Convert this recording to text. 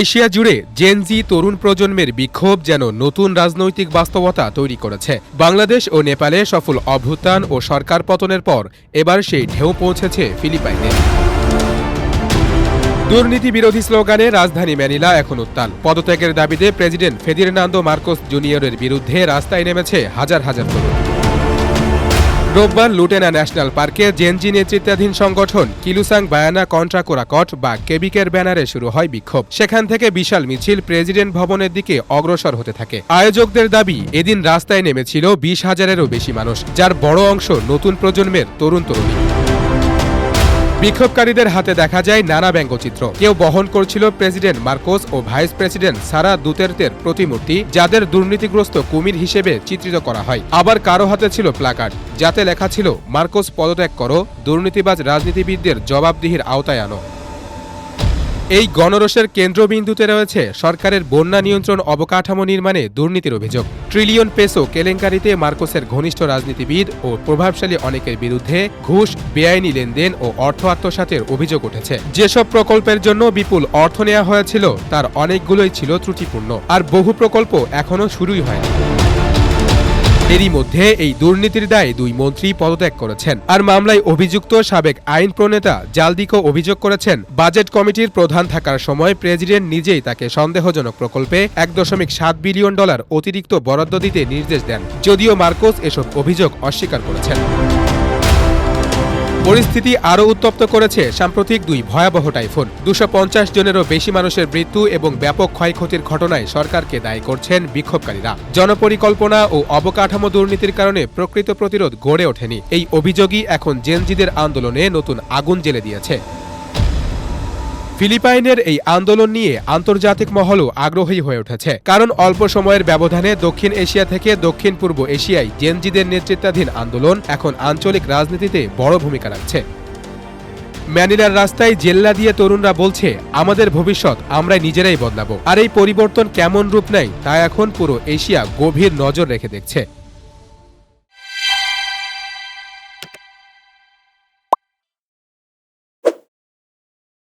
Asia জুড়ে Gen Z তরুণ প্রজন্মের বিক্ষোভ যেন নতুন রাজনৈতিক বাস্তবতা তৈরি করেছে। বাংলাদেশ ও নেপালে সফল অভ্যুত্থান ও সরকার পতনের পর এবার সেই ঢেউ পৌঁছেছে ফিলিপাইনে। দুর্নীতি বিরোধী স্লোগানে রাজধানী ম্যানিলা এখন উত্তাল। পদত্যাগের দাবিতে প্রেসিডেন্ট ফেদিরনান্দো মার্কোস জুনিয়রের বিরুদ্ধে রাস্তায় নেমেছে হাজার হাজার তরুণ। রোববার লুটেনা ন্যাশনাল পার্কে জেনজি নেতৃত্বাধীন সংগঠন কিলুসাং বায়ানা কন্ট্রা কোরাকট বা কেবিকের ব্যানারে শুরু হয় বিক্ষোভ। সেখান থেকে বিশাল মিছিল প্রেসিডেন্ট ভবনের দিকে অগ্রসর হতে থাকে। আয়োজকদের দাবি, এদিন রাস্তায় নেমেছিল বিশ হাজারেরও বেশি মানুষ, যার বড় অংশ নতুন প্রজন্মের তরুণ তরুণী। বিক্ষোভকারীদের হাতে দেখা যায় নানা ব্যঙ্গচিত্র। কেউ বহন করছিল প্রেসিডেন্ট মার্কোস ও ভাইস প্রেসিডেন্ট সারা দুতের্তের প্রতিমূর্তি, যাদের দুর্নীতিগ্রস্ত কুমির হিসেবে চিত্রিত করা হয়। আবার কারও হাতে ছিল প্লাকার্ড, যাতে লেখা ছিল, মার্কোস পদত্যাগ করো, দুর্নীতিবাজ রাজনীতিবিদদের জবাবদিহির আওতায় আনো। এই গণরোষের কেন্দ্রবিন্দুতে রয়েছে সরকারের বন্যা নিয়ন্ত্রণ অবকাঠামো নির্মাণে দুর্নীতির অভিযোগ। ট্রিলিয়ন পেসো কেলেঙ্কারিতে মার্কোসের ঘনিষ্ঠ রাজনীতিবিদ ও প্রভাবশালী অনেকের বিরুদ্ধে ঘুষ, বেআইনি লেনদেন ও অর্থ আত্মসাতের অভিযোগ উঠেছে। যেসব প্রকল্পের জন্য বিপুল অর্থ নেওয়া হয়েছিল, তার অনেকগুলোই ছিল ত্রুটিপূর্ণ। আর বহু প্রকল্প এখনও শুরুই হয়নি। এরই মধ্যে এই দুর্নীতির দায়ে দুই মন্ত্রী পদত্যাগ করেছেন। আর মামলায় অভিযুক্ত সাবেক আইন প্রণেতা জালদিকো অভিযোগ করেছেন, বাজেট কমিটির প্রধান থাকার সময় প্রেসিডেন্ট নিজেই তাকে সন্দেহজনক প্রকল্পে এক দশমিক সাত বিলিয়ন ডলার অতিরিক্ত বরাদ্দ দিতে নির্দেশ দেন, যদিও মার্কোস এসব অভিযোগ অস্বীকার করেছেন। পরিস্থিতি আরও উত্তপ্ত করেছে সাম্প্রতিক দুই ভয়াবহ টাইফুন। দুশো পঞ্চাশ জনেরও বেশি মানুষের মৃত্যু এবং ব্যাপক ক্ষয়ক্ষতির ঘটনায় সরকারকে দায়ী করছেন বিক্ষোভকারীরা। জনপরিকল্পনা ও অবকাঠামো দুর্নীতির কারণে প্রকৃত প্রতিরোধ গড়ে ওঠেনি। এই অভিযোগই এখন জেনজিদের আন্দোলনে নতুন আগুন জেলে দিয়েছে। ফিলিপাইনের এই আন্দোলন নিয়ে আন্তর্জাতিক মহলও আগ্রহী হয়ে উঠেছে। কারণ অল্প সময়ের ব্যবধানে দক্ষিণ এশিয়া থেকে দক্ষিণ পূর্ব এশিয়ায় জেনজিদের নেতৃত্বাধীন আন্দোলন এখন আঞ্চলিক রাজনীতিতে বড় ভূমিকা রাখছে। ম্যানিলার রাস্তায় জেল্লা দিয়ে তরুণরা বলছে, আমাদের ভবিষ্যৎ আমরা নিজেরাই বদলাবো। আর এই পরিবর্তন কেমন রূপ নেয় তা এখন পুরো এশিয়া গভীর নজর রেখে দেখছে।